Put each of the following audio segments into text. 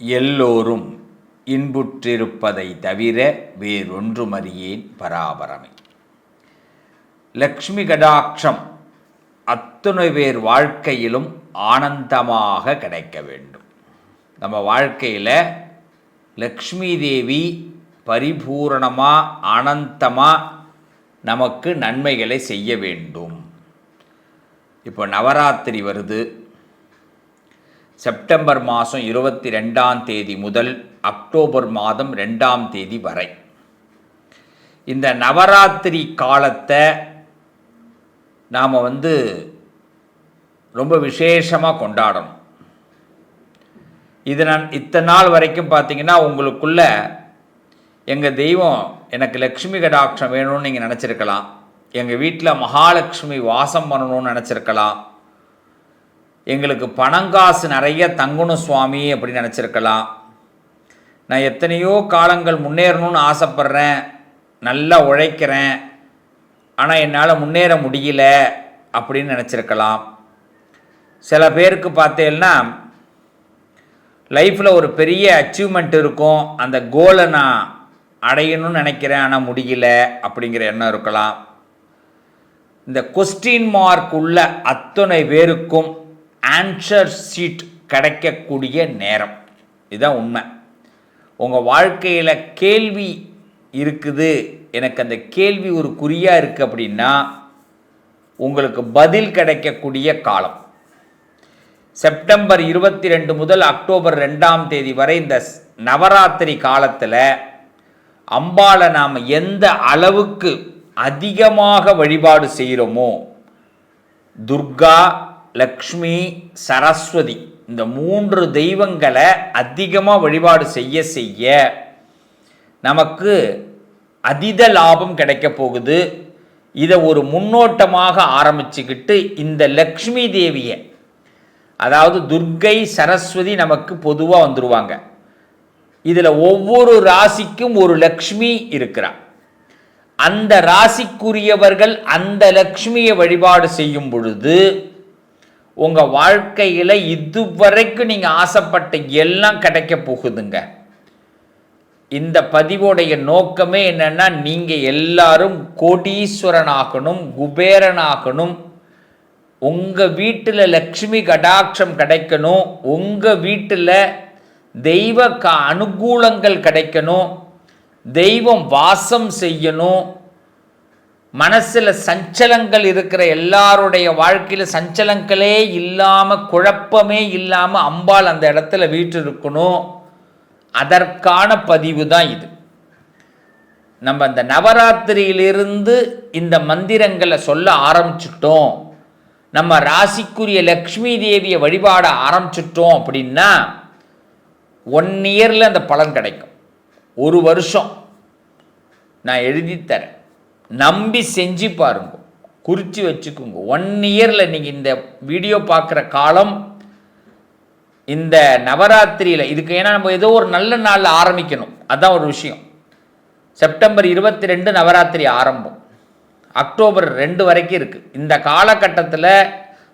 எல்லோரும் இன்புற்றிருப்பதை தவிர வேறொன்றுமறியேன் பராபரமே. லக்ஷ்மி கடாட்சம் அத்துணை பேர் வாழ்க்கையிலும் ஆனந்தமாக கிடைக்க வேண்டும். நம்ம வாழ்க்கையில் லக்ஷ்மி தேவி பரிபூரணமாக அனந்தமாக நமக்கு நன்மைகளை செய்ய வேண்டும். இப்போ நவராத்திரி வருது. செப்டம்பர் மாதம் இருபத்தி ரெண்டாம் தேதி முதல் அக்டோபர் மாதம் ரெண்டாம் தேதி வரை. இந்த நவராத்திரி காலத்தை நாம் வந்து ரொம்ப விசேஷமாக கொண்டாடணும். இது நான் இத்தனை நாள் வரைக்கும் பார்த்தீங்கன்னா உங்களுக்குள்ள எங்கள் தெய்வம் எனக்கு லக்ஷ்மி கடாட்சம் வேணும்னு நீங்கள் நினச்சிருக்கலாம். எங்கள் வீட்டில் மகாலட்சுமி வாசம் பண்ணணும்னு நினச்சிருக்கலாம். எங்களுக்கு பணங்காசு நிறைய தங்கணும் சுவாமி அப்படின்னு நினச்சிருக்கலாம். நான் எத்தனையோ காலங்கள் முன்னேறணும்னு ஆசைப்பட்றேன். நல்லா உழைக்கிறேன். ஆனால் என்னால் முன்னேற முடியல அப்படின்னு நினச்சிருக்கலாம். சில பேருக்கு பார்த்தேன்னா லைஃப்பில் ஒரு பெரிய அச்சீவ்மெண்ட் இருக்கும். அந்த கோலை நான் அடையணும்னு நினைக்கிறேன். ஆனால் முடியல அப்படிங்கிற எண்ணம் இருக்கலாம். இந்த கொஸ்டின் மார்க் உள்ள அத்தனை பேருக்கும் ஆன்சர் சீட் கிடைக்கக்கூடிய நேரம். இதுதான் உண்மை. உங்கள் வாழ்க்கையில் கேள்வி இருக்குது. எனக்கு அந்த கேள்வி ஒரு குறியாக இருக்குது அப்படின்னா உங்களுக்கு பதில் கிடைக்கக்கூடிய காலம். செப்டம்பர் இருபத்தி ரெண்டு முதல் அக்டோபர் ரெண்டாம் தேதி வரை இந்த ஸ்- நவராத்திரி காலத்தில் அம்பாளை நாம் எந்த அளவுக்கு அதிகமாக வழிபாடு செய்கிறோமோ துர்கா லக்ஷ்மி சரஸ்வதி இந்த மூன்று தெய்வங்களை அதிகமாக வழிபாடு செய்ய செய்ய நமக்கு அதீத லாபம் கிடைக்க போகுது. இதை ஒரு முன்னோட்டமாக ஆரம்பிச்சுக்கிட்டு இந்த லக்ஷ்மி தேவியை அதாவது துர்க்கை சரஸ்வதி நமக்கு பொதுவாக வந்துருவாங்க. இதில் ஒவ்வொரு ராசிக்கும் ஒரு லக்ஷ்மி இருக்கிறார். அந்த ராசிக்குரியவர்கள் அந்த லக்ஷ்மியை வழிபாடு செய்யும் பொழுது உங்கள் வாழ்க்கையில் இதுவரைக்கும் நீங்கள் ஆசைப்பட்ட எல்லாம் கிடைக்க போகுதுங்க. இந்த பதிவோடைய நோக்கமே என்னன்னா நீங்கள் எல்லாரும் கோடீஸ்வரனாகணும் குபேரனாகணும். உங்கள் வீட்டில் லக்ஷ்மி கடாட்சம் கிடைக்கணும். உங்கள் வீட்டில் தெய்வ க அனுகூலங்கள் கிடைக்கணும். தெய்வம் வாசம் செய்யணும். மனசில் சஞ்சலங்கள் இருக்கிற எல்லாருடைய வாழ்க்கையில் சஞ்சலங்களே இல்லாமல் குழப்பமே இல்லாமல் அம்பாள் அந்த இடத்துல வீட்டு இருக்கணும் அதற்கான பதிவு தான் இது. நம்ம அந்த நவராத்திரியிலிருந்து இந்த மந்திரங்களை சொல்ல ஆரம்பிச்சிட்டோம். நம்ம ராசிக்குரிய லக்ஷ்மி தேவியை வழிபாட ஆரம்பிச்சிட்டோம் அப்படின்னா ஒன் இயரில் அந்த பலன் கிடைக்கும். ஒரு வருஷம். நான் எழுதி தரேன் நம்பி செஞ்சு பாருங்க. குறித்து வச்சுக்கோங்க. ஒன் இயரில் நீங்கள் இந்த வீடியோ பார்க்குற காலம் இந்த நவராத்திரியில் இதுக்கு ஏன்னா நம்ம ஏதோ ஒரு நல்ல நாளில் ஆரம்பிக்கணும். அதுதான் ஒரு விஷயம். செப்டம்பர் இருபத்தி ரெண்டு நவராத்திரி ஆரம்பம். அக்டோபர் ரெண்டு வரைக்கும் இருக்குது இந்த காலகட்டத்தில்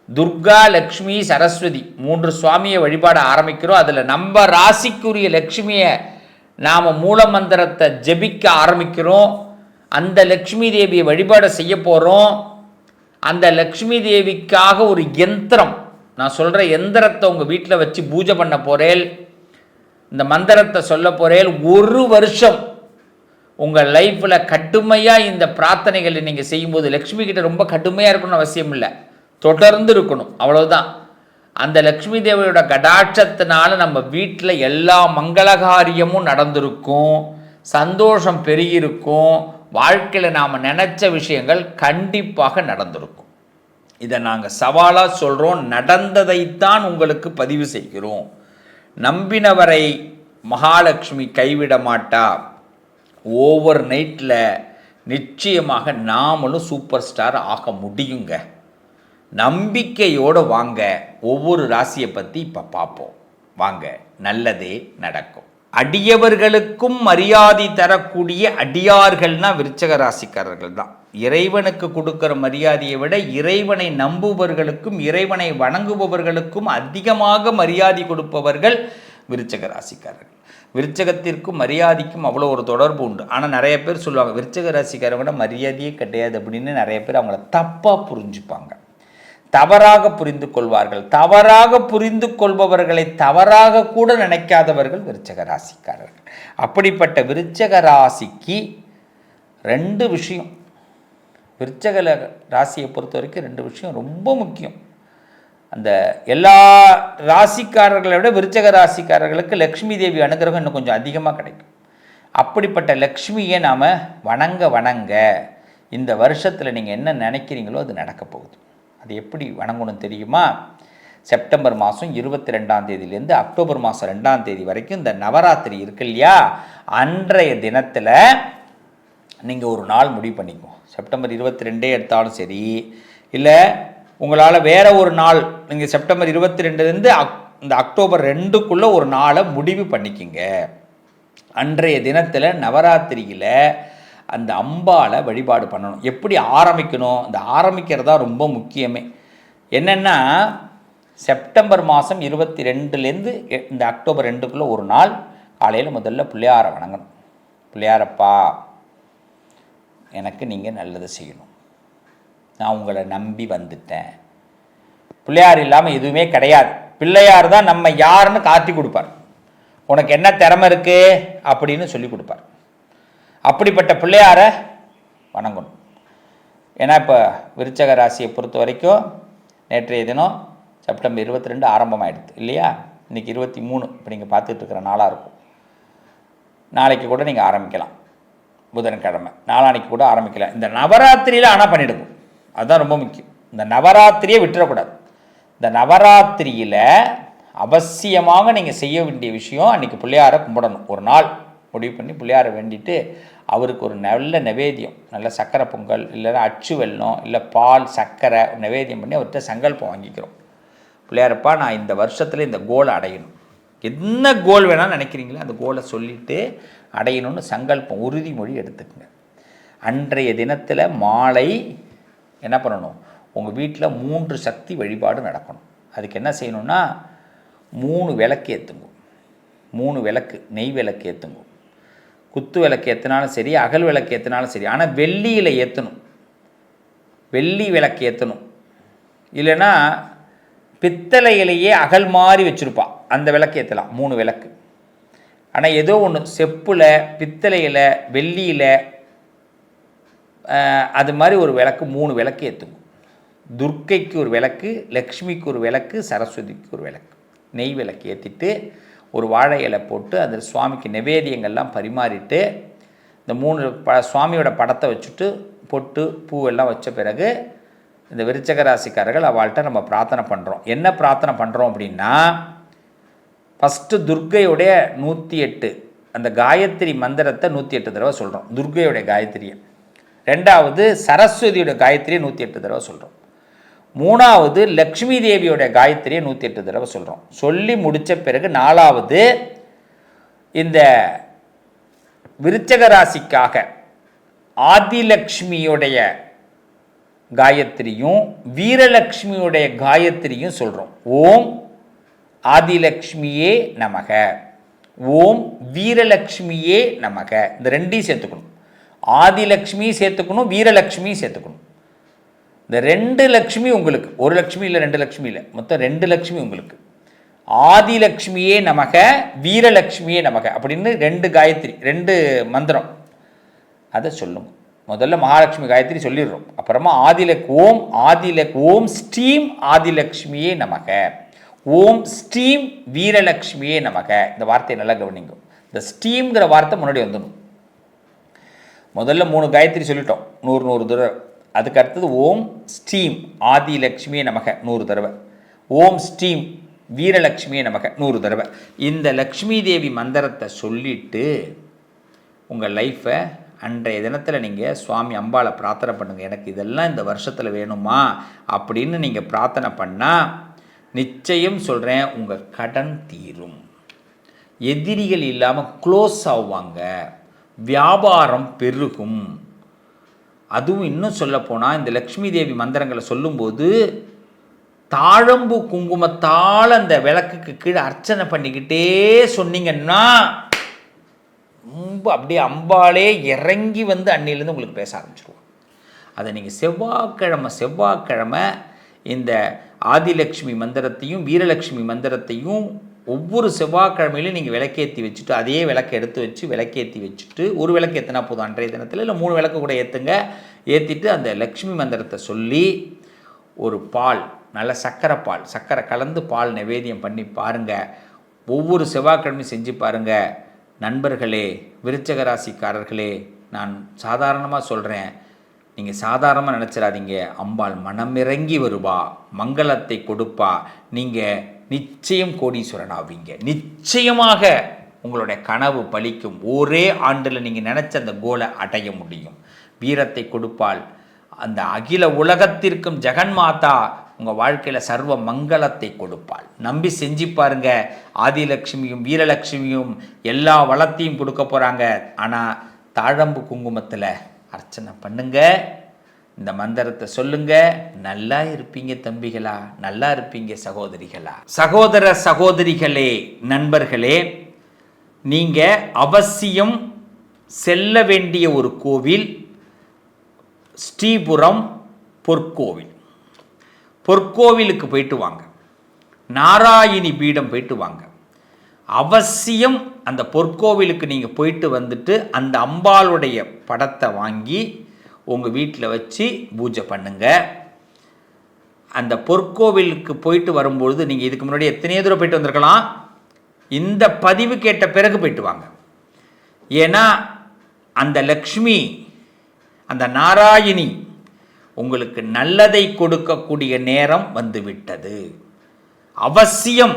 துர்கா லக்ஷ்மி சரஸ்வதி மூன்று சுவாமியை வழிபாட ஆரம்பிக்கிறோம். அதில் நம்ம ராசிக்குரிய லக்ஷ்மியை நாம் மூலமந்திரத்தை ஜெபிக்க ஆரம்பிக்கிறோம். அந்த லக்ஷ்மி தேவியை வழிபாடு செய்ய போகிறோம் அந்த லக்ஷ்மி தேவிக்காக ஒரு யந்திரம். நான் சொல்கிற எந்திரத்தை உங்கள் வீட்டில் வச்சு பூஜை பண்ண போகிறேன் இந்த மந்திரத்தை சொல்ல போகிறேன் ஒரு வருஷம் உங்கள் லைஃப்பில் கடுமையாக இந்த பிரார்த்தனைகளை நீங்கள் செய்யும்போது லக்ஷ்மி கிட்ட ரொம்ப கடுமையாக இருக்கணும்னு அவசியம் இல்லை. தொடர்ந்து இருக்கணும். அவ்வளோதான் அந்த லக்ஷ்மி தேவியோட கடாட்சத்தினால நம்ம வீட்டில் எல்லா மங்களகாரியமும் நடந்திருக்கும். சந்தோஷம் பெருகியிருக்கும். வாழ்க்கையில் நாம் நினச்ச விஷயங்கள் கண்டிப்பாக நடந்திருக்கும். இதை நாங்கள் சவாலாக சொல்கிறோம் நடந்ததைத்தான் உங்களுக்கு பதிவு செய்கிறோம். நம்பினவரை மகாலட்சுமி கைவிட மாட்டா. ஓவர் நைட்டில் நிச்சயமாக நாமளும் சூப்பர் ஸ்டார் ஆக முடியுங்க. நம்பிக்கையோடு வாங்க. ஒவ்வொரு ராசியை பற்றி இப்போ பார்ப்போம். வாங்க நல்லதே நடக்கும். அடியவர்களுக்கும் மரியாதை தரக்கூடிய அடியார்கள்னா விருச்சக ராசிக்காரர்கள் தான் இறைவனுக்கு கொடுக்கிற மரியாதையை விட இறைவனை நம்புபவர்களுக்கும் இறைவனை வணங்குபவர்களுக்கும் அதிகமாக மரியாதை கொடுப்பவர்கள் விருச்சக ராசிக்காரர்கள் விருச்சகத்திற்கும் மரியாதைக்கும் அவ்வளோ ஒரு தொடர்பு உண்டு. ஆனால் நிறைய பேர் சொல்லுவாங்க விருச்சக ராசிக்காரவங்க மரியாதையே கிடையாது அப்படின்னு நிறைய பேர் அவங்கள தப்பாக புரிஞ்சுப்பாங்க. தவறாக புரிந்து கொள்வார்கள். தவறாக புரிந்து கொள்பவர்களை தவறாக கூட நினைக்காதவர்கள் விருச்சக ராசிக்காரர்கள். அப்படிப்பட்ட விருச்சக ராசிக்கு ரெண்டு விஷயம். விருச்சக ராசியை பொறுத்த வரைக்கும் ரெண்டு விஷயம் ரொம்ப முக்கியம். அந்த எல்லா ராசிக்காரர்களை விட விருச்சக ராசிக்காரர்களுக்கு லக்ஷ்மி தேவி அனுகிரகம் இன்னும் கொஞ்சம் அதிகமாக கிடைக்கும். அப்படிப்பட்ட லக்ஷ்மியை நாம் வணங்க வணங்க இந்த வருஷத்தில் நீங்கள் என்ன நினைக்கிறீங்களோ அது நடக்க போகுது. அது எப்படி வணங்கணும் தெரியுமா? செப்டம்பர் மாதம் இருபத்தி ரெண்டாம் தேதியிலேருந்து அக்டோபர் மாதம் ரெண்டாம் தேதி வரைக்கும் இந்த நவராத்திரி இருக்கு இல்லையா? அன்றைய தினத்தில் நீங்கள் ஒரு நாள் முடிவு பண்ணிக்குவோம் செப்டம்பர் இருபத்தி ரெண்டே எடுத்தாலும் சரி இல்லை உங்களால் வேற ஒரு நாள் நீங்கள் செப்டம்பர் இருபத்தி ரெண்டுலேருந்து அக் இந்த அக்டோபர் ரெண்டுக்குள்ளே ஒரு நாளை முடிவு பண்ணிக்கிங்க. அன்றைய தினத்தில் நவராத்திரியில் அந்த அம்பாவை வழிபாடு பண்ணணும். எப்படி ஆரம்பிக்கணும்? இந்த ஆரம்பிக்கிறது தான் ரொம்ப முக்கியமே. என்னென்னா செப்டம்பர் மாதம் இருபத்தி ரெண்டுலேருந்து இந்த அக்டோபர் ரெண்டுக்குள்ளே ஒரு நாள் காலையில் முதல்ல பிள்ளையாரை வணங்கணும். பிள்ளையாரப்பா எனக்கு நீங்கள் நல்லது செய்யணும். நான் உங்களை நம்பி வந்துட்டேன். பிள்ளையார் இல்லாமல் எதுவுமே கிடையாது. பிள்ளையார் தான் நம்ம யாருன்னு காட்டி கொடுப்பார். உனக்கு என்ன திறமை இருக்குது அப்படின்னு சொல்லி கொடுப்பார். அப்படிப்பட்ட பிள்ளையாரை வணங்கணும். ஏன்னா இப்போ விருச்சக ராசியை பொறுத்த வரைக்கும் நேற்றைய தினம் செப்டம்பர் இருபத்தி ரெண்டு ஆரம்பமாயிடுது இல்லையா? இன்றைக்கி இருபத்தி மூணு இப்போ நீங்கள் பார்த்துட்டு இருக்கிற நாளாக இருக்கும். நாளைக்கு கூட நீங்கள் ஆரம்பிக்கலாம் புதன்கிழமை. நாளானைக்கு கூட ஆரம்பிக்கலாம். இந்த நவராத்திரியில் ஆனால் பண்ணிடுங்க. அதுதான் ரொம்ப முக்கியம். இந்த நவராத்திரியை விட்டுறக்கூடாது. இந்த நவராத்திரியில் அவசியமாக நீங்கள் செய்ய வேண்டிய விஷயம் அன்றைக்கி பிள்ளையாரை கும்பிடணும். ஒரு நாள் முடிவு பண்ணி பிள்ளையாரை வேண்டிட்டு அவருக்கு ஒரு நல்ல நைவேத்தியம். நல்ல சக்கரை பொங்கல் இல்லைன்னா அச்சு வெல்லம் இல்லை பால் சக்கரை நைவேத்தியம் பண்ணி அவர்கிட்ட சங்கல்பம் வாங்கிக்கிறோம். பிள்ளையாரப்பா நான் இந்த வருஷத்தில் இந்த கோலை அடையணும். என்ன கோல் வேணாலும் நினைக்கிறீங்களோ அந்த கோலை சொல்லிவிட்டு அடையணும்னு சங்கல்பம் உறுதிமொழி எடுத்துக்கங்க. அன்றைய தினத்தில் மாலை என்ன பண்ணணும்? உங்கள் வீட்டில் மூன்று சக்தி வழிபாடு நடக்கணும். அதுக்கு என்ன செய்யணும்னா மூணு விளக்கு ஏற்றுங்க மூணு விளக்கு நெய் விளக்கு ஏற்றுங்க குத்து விளக்கு ஏற்றினாலும் சரி அகல் விளக்கு ஏற்றினாலும் சரி ஆனால் வெள்ளியில் ஏற்றணும் வெள்ளி விளக்கு ஏற்றணும் இல்லைன்னா பித்தளையிலேயே அகல் மாதிரி வச்சுருப்பான் அந்த விளக்கு ஏற்றலாம் மூணு விளக்கு. ஆனால் ஏதோ ஒன்று செப்பில் பித்தளையில் வெள்ளியில் அது மாதிரி ஒரு விளக்கு மூணு விளக்கு ஏற்றுங்க துர்க்கைக்கு ஒரு விளக்கு லக்ஷ்மிக்கு ஒரு விளக்கு சரஸ்வதிக்கு ஒரு விளக்கு. நெய் விளக்கு ஏற்றிட்டு ஒரு வாழை இலை போட்டு அதில் சுவாமிக்கு நிவேதியங்கள்லாம் பரிமாறிட்டு இந்த மூணு ப சுவாமியோட படத்தை வச்சுட்டு பொட்டு பூவெல்லாம் வச்ச பிறகு இந்த விருச்சக ராசிக்காரர்கள் அவள்கிட்ட நம்ம பிரார்த்தனை பண்ணுறோம் என்ன பிரார்த்தனை பண்ணுறோம் அப்படின்னா ஃபஸ்ட்டு துர்கையுடைய நூற்றி எட்டு அந்த காயத்ரி மந்திரத்தை நூற்றி எட்டு தடவை சொல்கிறோம் துர்கையுடைய காயத்ரியை. ரெண்டாவது சரஸ்வதியோட காயத்ரியை நூற்றி எட்டு தடவை சொல்கிறோம் மூணாவது லக்ஷ்மி தேவியோட காயத்ரியை நூற்றி எட்டு தடவை சொல்கிறோம் சொல்லி முடித்த பிறகு நாலாவது இந்த விருச்சக ராசிக்காக ஆதிலக்ஷ்மியுடைய காயத்ரியும் வீரலக்ஷ்மியுடைய காயத்ரியும் சொல்கிறோம் ஓம் ஆதிலக்ஷ்மியே நமக. ஓம் வீரலக்ஷ்மியே நமக. இந்த ரெண்டையும் சேர்த்துக்கணும். ஆதிலக்ஷ்மியும் சேர்த்துக்கணும் வீரலக்ஷ்மியும் சேர்த்துக்கணும். இந்த ரெண்டு லக்ஷ்மி உங்களுக்கு ஒரு லக்ஷ்மி இல்லை ரெண்டு லக்ஷ்மி இல்லை. மொத்தம் ரெண்டு லக்ஷ்மி உங்களுக்கு. ஆதிலக்ஷ்மியே நமக வீரலக்ஷ்மியே நமக அப்படின்னு ரெண்டு காயத்ரி ரெண்டு மந்திரம். அதை சொல்லுங்க. முதல்ல மகாலட்சுமி காயத்ரி சொல்லிடுறோம். அப்புறமா ஆதிலக் ஓம் ஆதிலக் ஓம் ஸ்டீம் ஆதிலக்ஷ்மியே நமக. ஓம் ஸ்டீம் வீரலக்ஷ்மியே நமக. இந்த வார்த்தையை நல்லா கவனிங்க. இந்த ஸ்டீம்ங்கிற வார்த்தை முன்னாடி வந்துடும் முதல்ல மூணு காயத்ரி சொல்லிட்டோம். நூறு நூறு தூரம் அதுக்கு அடுத்தது ஓம் ஸ்டீம் ஆதிலக்ஷ்மியே நமக நூறு தடவை. ஓம் ஸ்டீம் வீரலக்ஷ்மியே நமக நூறு தடவை. இந்த லக்ஷ்மி தேவி மந்திரத்தை சொல்லிவிட்டு உங்கள் லைஃப்பை அன்றைய தினத்தில் நீங்கள் சுவாமி அம்பாவை பிரார்த்தனை பண்ணுங்கள் எனக்கு இதெல்லாம் இந்த வருஷத்தில் வேணுமா? அப்படின்னு நீங்கள் பிரார்த்தனை பண்ணால் நிச்சயம் சொல்கிறேன் உங்கள் கடன் தீரும். எதிரிகள் இல்லாமல் க்ளோஸ் ஆவாங்க. வியாபாரம் பெருகும். அதுவும் இன்னும் சொல்லப்போனால் இந்த லக்ஷ்மி தேவி மந்திரங்களை சொல்லும்போது தாழம்பு குங்குமத்தால் அந்த விளக்குக்கு கீழே அர்ச்சனை பண்ணிக்கிட்டே சொன்னீங்கன்னா ரொம்ப அப்படியே அம்பாலே இறங்கி வந்து அன்னிலேருந்து உங்களுக்கு பேச ஆரம்பிச்சிருவோம். அதை நீங்கள் செவ்வாய்க்கிழமை செவ்வாய்க்கிழமை இந்த ஆதிலக்ஷ்மி மந்திரத்தையும் வீரலட்சுமி மந்திரத்தையும் ஒவ்வொரு செவ்வாய்க்கிழமையிலும் நீங்கள் விளக்கேற்றி வச்சுட்டு அதே விளக்கை எடுத்து வச்சு விளக்கேற்றி வச்சுட்டு ஒரு விளக்கு ஏற்றினா போதும் அன்றைய தினத்தில்? இல்லை மூணு விளக்கு கூட ஏற்றுங்க ஏற்றிட்டு அந்த லக்ஷ்மி மந்திரத்தை சொல்லி ஒரு பால் நல்ல சர்க்கரை பால் சர்க்கரை கலந்து பால் நிவேதியம் பண்ணி பாருங்கள் ஒவ்வொரு செவ்வாய்க்கிழமையும் செஞ்சு பாருங்கள் நண்பர்களே விருச்சக ராசிக்காரர்களே நான் சாதாரணமாக சொல்கிறேன் நீங்கள் சாதாரணமாக நினச்சிடாதீங்க அம்பாள் மனமிறங்கி வருவா. மங்களத்தை கொடுப்பா. நீங்கள் நிச்சயம் கோடீஸ்வரன் ஆவீங்க. நிச்சயமாக உங்களுடைய கனவு பலிக்கும். ஒரே ஆண்டில் நீங்கள் நினச்ச அந்த கோலை அடைய முடியும். வீரத்தை கொடுப்பாள் அந்த அகில உலகத்திற்கும் ஜெகன்மாதா உங்கள் வாழ்க்கையில் சர்வ மங்களத்தை கொடுப்பாள். நம்பி செஞ்சு பாருங்க. ஆதிலட்சுமியும் வீரலட்சுமியும் எல்லா வளத்தையும் கொடுக்க போகிறாங்க ஆனால் தாழம்பு குங்குமத்தில் அர்ச்சனை பண்ணுங்கள் இந்த மந்திரத்தை சொல்லுங்க. நல்லா இருப்பீங்க தம்பிகளா நல்லா இருப்பீங்க சகோதரிகளா. சகோதர சகோதரிகளே நண்பர்களே நீங்க அவசியம் செல்ல வேண்டிய ஒரு கோவில் ஸ்ரீபுரம் பொற்கோவில். பொற்கோவிலுக்கு போயிட்டு வாங்க. நாராயணி பீடம் போயிட்டு வாங்க. அவசியம் அந்த பொற்கோவிலுக்கு நீங்கள் போயிட்டு வந்துட்டு அந்த அம்பாளுடைய படத்தை வாங்கி உங்கள் வீட்டில் வச்சு பூஜை பண்ணுங்கள் அந்த பொற்கோவிலுக்கு போயிட்டு வரும்பொழுது நீங்கள் இதுக்கு முன்னாடி எத்தனையோ தூரம் போயிட்டு வந்திருக்கலாம். இந்த பதிவு கேட்ட பிறகு போயிட்டு வாங்க. ஏன்னா அந்த லக்ஷ்மி அந்த நாராயணி உங்களுக்கு நல்லதை கொடுக்கக்கூடிய நேரம் வந்துவிட்டது. அவசியம்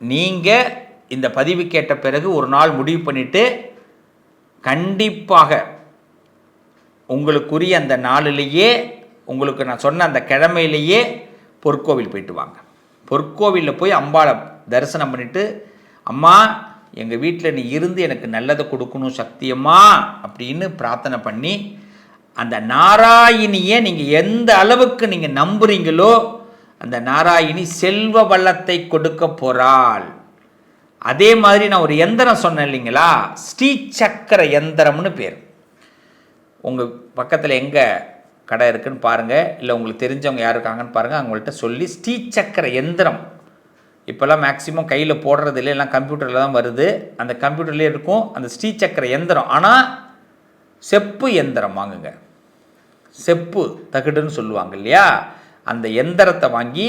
நீங்கள் இந்த பதிவு கேட்ட பிறகு ஒரு நாள் முடிவு பண்ணிவிட்டு கண்டிப்பாக உங்களுக்குரிய அந்த நாளிலேயே உங்களுக்கு நான் சொன்ன அந்த கிழமையிலேயே பொற்கோவில் போயிட்டு வாங்க. பொற்கோவிலில் போய் அம்பாளை தரிசனம் பண்ணிட்டு அம்மா எங்கள் வீட்டில் நீ இருந்து எனக்கு நல்லதை கொடுக்கணும் சக்தியம்மா அப்படின்னு பிரார்த்தனை பண்ணி அந்த நாராயணியை நீங்கள் எந்த அளவுக்கு நீங்கள் நம்புறீங்களோ அந்த நாராயணி செல்வ வள்ளத்தை கொடுக்க போகிறாள் அதே மாதிரி நான் ஒரு எந்திரம் சொன்னேன் இல்லைங்களா? ஸ்ரீ சக்கர எந்திரம்னு பேர். உங்கள் பக்கத்தில் எங்கே கடை இருக்குதுன்னு பாருங்கள் இல்லை உங்களுக்கு தெரிஞ்சவங்க யார் இருக்காங்கன்னு பாருங்கள் அவங்கள்ட்ட சொல்லி ஸ்ரீ சக்கர எந்திரம். இப்போல்லாம் மேக்ஸிமம் கையில் போடுறது இல்லை எல்லாம் கம்ப்யூட்டரில் தான் வருது. அந்த கம்ப்யூட்டர்லேயே இருக்கும். அந்த ஸ்ரீ சக்கர எந்திரம். ஆனால் செப்பு எந்திரம் வாங்குங்க. செப்பு தகுடுன்னு சொல்லுவாங்க இல்லையா? அந்த எந்திரத்தை வாங்கி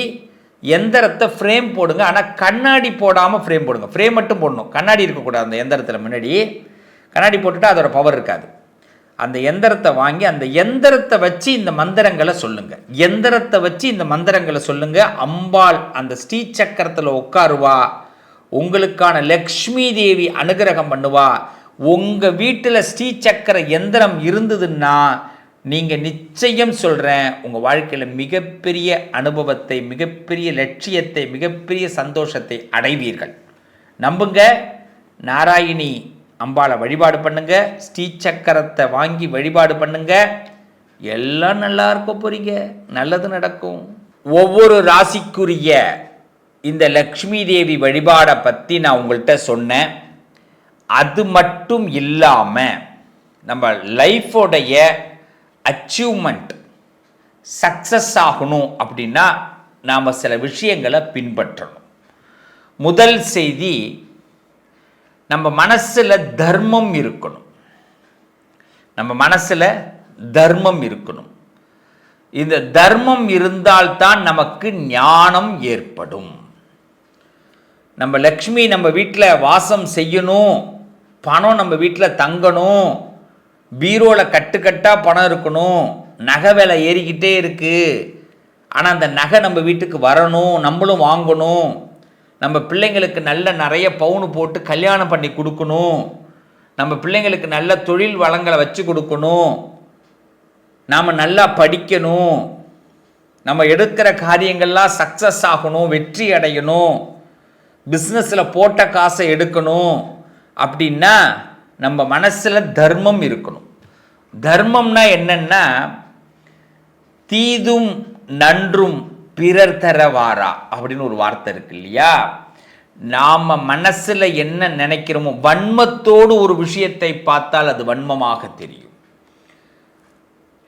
எந்திரத்தை ஃப்ரேம் போடுங்க. ஆனால் கண்ணாடி போடாமல் ஃப்ரேம் போடுங்க. ஃப்ரேம் மட்டும் போடணும். கண்ணாடி இருக்கக்கூடாது அந்த எந்திரத்தில் முன்னாடி. கண்ணாடி போட்டுட்டா அதோட பவர் இருக்காது. அந்த எந்திரத்தை வாங்கி அந்த எந்திரத்தை வச்சு இந்த மந்திரங்களை சொல்லுங்க. எந்திரத்தை வச்சு இந்த மந்திரங்களை சொல்லுங்க. அம்பாள் அந்த ஸ்ரீ சக்கரத்தில் உட்காருவா. உங்களுக்கான லக்ஷ்மி தேவி அனுகிரகம் பண்ணுவா. உங்கள் வீட்டில் ஸ்ரீ சக்கர எந்திரம் இருந்ததுன்னா நீங்கள் நிச்சயம் சொல்கிறேன் உங்கள் வாழ்க்கையில் மிகப்பெரிய அனுபவத்தை மிகப்பெரிய லட்சியத்தை மிகப்பெரிய சந்தோஷத்தை அடைவீர்கள். நம்புங்க நாராயணி. அம்பாளை வழிபாடு பண்ணுங்க ஸ்ரீ சக்கரத்தை வாங்கி வழிபாடு பண்ணுங்க. எல்லாம் நல்லா இருக்க போறீங்க நல்லது நடக்கும். ஒவ்வொரு ராசிக்குரிய இந்த லக்ஷ்மி தேவி வழிபாடை பற்றி நான் உங்கள்கிட்ட சொன்னேன். அது மட்டும் இல்லாமல் நம்ம லைஃபோடைய அச்சீவ்மெண்ட் சக்ஸஸ் ஆகணும் அப்படின்னா நாம் சில விஷயங்களை பின்பற்றணும். முதல் செய்தி நம்ம மனசில் தர்மம் இருக்கணும். நம்ம மனசில் தர்மம் இருக்கணும். இந்த தர்மம் இருந்தால்தான் நமக்கு ஞானம் ஏற்படும். நம்ம லக்ஷ்மி நம்ம வீட்டில் வாசம் செய்யணும். பணம் நம்ம வீட்டில் தங்கணும். பீரோவில் கட்டுக்கட்டாக பணம் இருக்கணும். நகை விலை ஏறிக்கிட்டே இருக்குது ஆனால் அந்த நகை நம்ம வீட்டுக்கு வரணும். நம்மளும் வாங்கணும். நம்ம பிள்ளைங்களுக்கு நல்ல நிறைய பவுனு போட்டு கல்யாணம் பண்ணி கொடுக்கணும். நம்ம பிள்ளைங்களுக்கு நல்ல தொழில் வளங்களை வச்சு கொடுக்கணும். நாம் நல்லா படிக்கணும். நம்ம எடுக்கிற காரியங்கள்லாம் சக்ஸஸ் ஆகணும் வெற்றி அடையணும். பிஸ்னஸில் போட்ட காசை எடுக்கணும். அப்படின்னா நம்ம மனசில் தர்மம் இருக்கணும். தர்மம்னா என்னென்னா தீதும் நன்றும் பிறர் தரவாரா அப்படின்னு ஒரு வார்த்தை இருக்கு இல்லையா? நாம் மனசில் என்ன நினைக்கிறோமோ வன்மத்தோடு ஒரு விஷயத்தை பார்த்தால் அது வன்மமாக தெரியும்.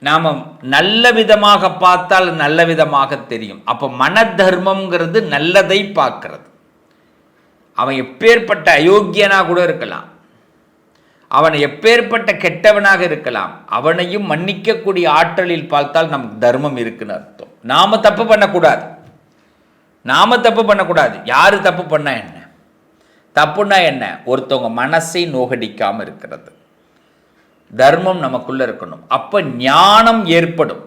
நாம் நல்ல விதமாக பார்த்தால் நல்ல விதமாக தெரியும். அப்போ மன தர்மம்ங்கிறது நல்லதை பார்க்கறது. அவன் எப்பேற்பட்ட அயோக்கியனா கூட இருக்கலாம். அவன் எப்பேற்பட்ட கெட்டவனாக இருக்கலாம். அவனையும் மன்னிக்கக்கூடிய ஆற்றலில் பார்த்தால் நமக்கு தர்மம் இருக்குன்னு அர்த்தம். நாம் தப்பு பண்ணக்கூடாது. நாம தப்பு பண்ணக்கூடாது. யார் தப்பு பண்ணால் என்ன? தப்புன்னா என்ன? ஒருத்தவங்க மனசை நோகடிக்காமல் இருக்கிறது. தர்மம் நமக்குள்ளே இருக்கணும். அப்போ ஞானம் ஏற்படும்.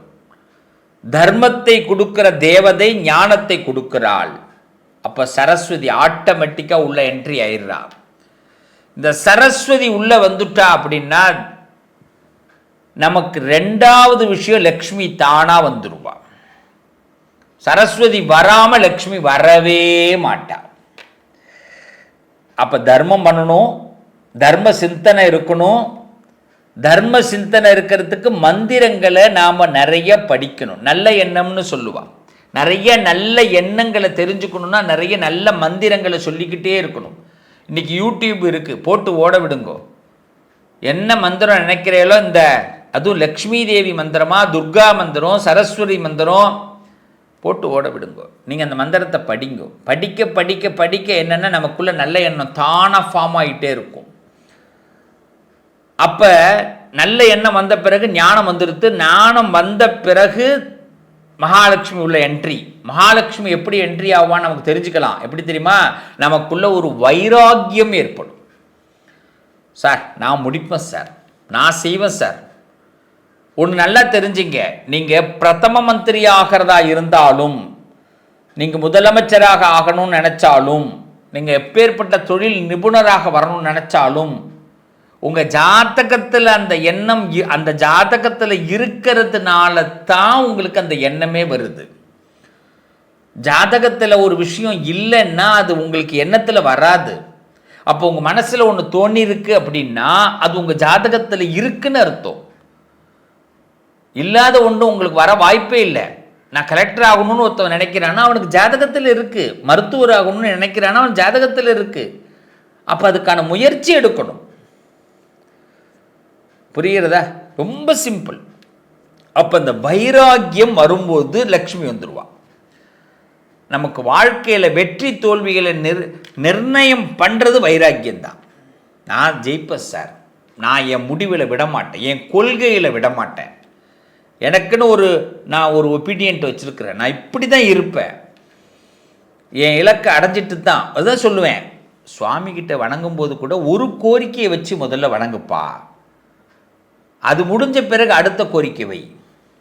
தர்மத்தை கொடுக்கிற தேவதை ஞானத்தை கொடுக்கிறாள். அப்போ சரஸ்வதி ஆட்டோமேட்டிக்காக உள்ள என்ட்ரி ஆயிடுறா. இந்த சரஸ்வதி உள்ள வந்துட்டா அப்படின்னா நமக்கு ரெண்டாவது விஷயம் லக்ஷ்மி தானாக வந்துடுவா சரஸ்வதி வராம லக்ஷ்மி வரவே மாட்டா. அப்ப தர்மம் பண்ணணும் தர்ம சிந்தனை இருக்கணும். தர்ம சிந்தனை இருக்கிறதுக்கு மந்திரங்களை நாம் நிறைய படிக்கணும். நல்ல எண்ணம்னு சொல்லுவான் நிறைய நல்ல எண்ணங்களை தெரிஞ்சுக்கணும்னா நிறைய நல்ல மந்திரங்களை சொல்லிக்கிட்டே இருக்கணும். இன்னைக்கு யூடியூப் இருக்குது போட்டு ஓட விடுங்கோ. என்ன மந்திரம் நினைக்கிறீங்களோ இந்த அதுவும் லக்ஷ்மி தேவி மந்திரமா துர்கா மந்திரம் சரஸ்வதி மந்திரம் போட்டு ஓட விடுங்கோ. நீங்கள் அந்த மந்திரத்தை படிங்கோ. படிக்க படிக்க படிக்க என்னென்னா நமக்குள்ள நல்ல எண்ணம் தானாக ஃபார்ம் ஆகிட்டே இருக்கும். அப்போ நல்ல எண்ணம் வந்த பிறகு ஞானம் வந்துடுத்து ஞானம் வந்த பிறகு மகாலட்சுமி உள்ள என்ட்ரி மகாலட்சுமி எப்படி என்ட்ரி ஆவான்னு நமக்கு தெரிஞ்சுக்கலாம். எப்படி தெரியுமா? நமக்குள்ள ஒரு வைராக்கியம் ஏற்படும். சார் நான் முடிப்பேன் சார். நான் செய்வேன் சார். ஒன்று நல்லா தெரிஞ்சுங்க. நீங்கள் பிரதம மந்திரி ஆகிறதா இருந்தாலும் நீங்கள் முதலமைச்சராக ஆகணும்னு நினச்சாலும் நீங்கள் எப்பேற்பட்ட தொழில் நிபுணராக வரணும்னு நினச்சாலும் உங்கள் ஜாதகத்தில் அந்த எண்ணம் அந்த ஜாதகத்தில் இருக்கிறதுனால தான் உங்களுக்கு அந்த எண்ணமே வருது. ஜாதகத்தில் ஒரு விஷயம் இல்லைன்னா அது உங்களுக்கு எண்ணத்தில் வராது. அப்போ உங்கள் மனசில் ஒன்று தோணிருக்கு அப்படின்னா அது உங்கள் ஜாதகத்தில் இருக்குன்னு அர்த்தம். இல்லாத ஒன்று உங்களுக்கு வர வாய்ப்பே இல்லை. நான் கலெக்டர் ஆகணும்னு ஒருத்தவன் நினைக்கிறான்னா அவனுக்கு ஜாதகத்தில் இருக்குது மருத்துவர் ஆகணும்னு நினைக்கிறான்னா அவன் ஜாதகத்தில் இருக்குது அப்போ அதுக்கான முயற்சி எடுக்கணும். புரிகிறதா? ரொம்ப சிம்பிள். அப்போ இந்த வைராக்கியம் வரும்போது லக்ஷ்மி வந்துடுவான் நமக்கு வாழ்க்கையில் வெற்றி தோல்விகளை நிர் நிர்ணயம் பண்ணுறது வைராக்கியம் தான் நான் ஜெயிப்பேன் சார். நான் என் முடிவில் விட மாட்டேன் என் கொள்கையில் விட மாட்டேன் எனக்குன்னு ஒரு நான் ஒரு ஒப்பீனியன்ட் வச்சுருக்கிறேன். நான் இப்படி தான் இருப்பேன். என் இலக்கை அடைஞ்சிட்டு தான் அதுதான் சொல்லுவேன். சுவாமிகிட்ட வணங்கும்போது கூட ஒரு கோரிக்கையை வச்சு முதல்ல வணங்குப்பா. அது முடிஞ்ச பிறகு அடுத்த கோரிக்கை வை.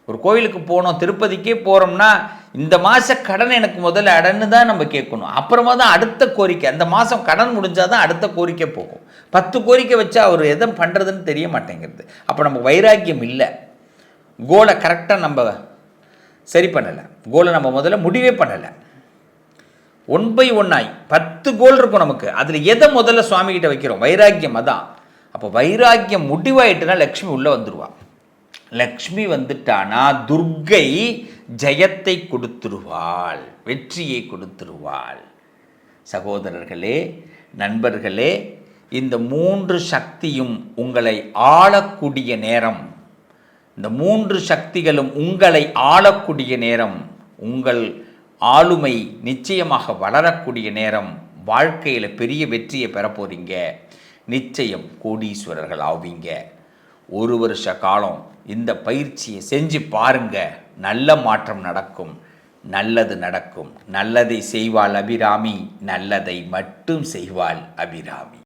ஒரு கோயிலுக்கு போனோம் திருப்பதிக்கே போகிறோம்னா இந்த மாத கடன் எனக்கு முதல்ல அடன்னு தான் நம்ம கேட்கணும். அப்புறமா தான் அடுத்த கோரிக்கை. அந்த மாதம் கடன் முடிஞ்சால் தான் அடுத்த கோரிக்கை போகும். பத்து கோரிக்கை வச்சா அவர் எதை பண்ணுறதுன்னு தெரிய மாட்டேங்கிறது. அப்போ நம்ம வைராக்கியம் இல்லை. கோலை கரெக்டாக நம்ம சரி பண்ணலை. கோலை நம்ம முதல்ல முடிவே பண்ணலை. ஒன் பை ஒன்னாய் பத்து கோல் இருக்கும் நமக்கு. அதில் எதை முதல்ல சுவாமிகிட்ட வைக்கிறோம்? வைராக்கியம் அதான். அப்போ வைராக்கியம் முடிவாயிட்டுனா லக்ஷ்மி உள்ளே வந்துடுவா லக்ஷ்மி வந்துட்டானா துர்கை ஜெயத்தை கொடுத்துருவாள். வெற்றியை கொடுத்துருவாள். சகோதரர்களே நண்பர்களே இந்த மூன்று சக்தியும் உங்களை ஆளக்கூடிய நேரம் இந்த மூன்று சக்திகளும் உங்களை ஆளக்கூடிய நேரம் உங்கள் ஆளுமை நிச்சயமாக வளரக்கூடிய நேரம் வாழ்க்கையில் பெரிய வெற்றியை பெறப்போறீங்க. நிச்சயம் கோடீஸ்வரர்கள் ஆவீங்க. ஒரு வருஷ காலம் இந்த பயிற்சியை செஞ்சு பாருங்க. நல்ல மாற்றம் நடக்கும். நல்லது நடக்கும். நல்லதை செய்வாள் அபிராமி நல்லதை மட்டும் செய்வாள் அபிராமி.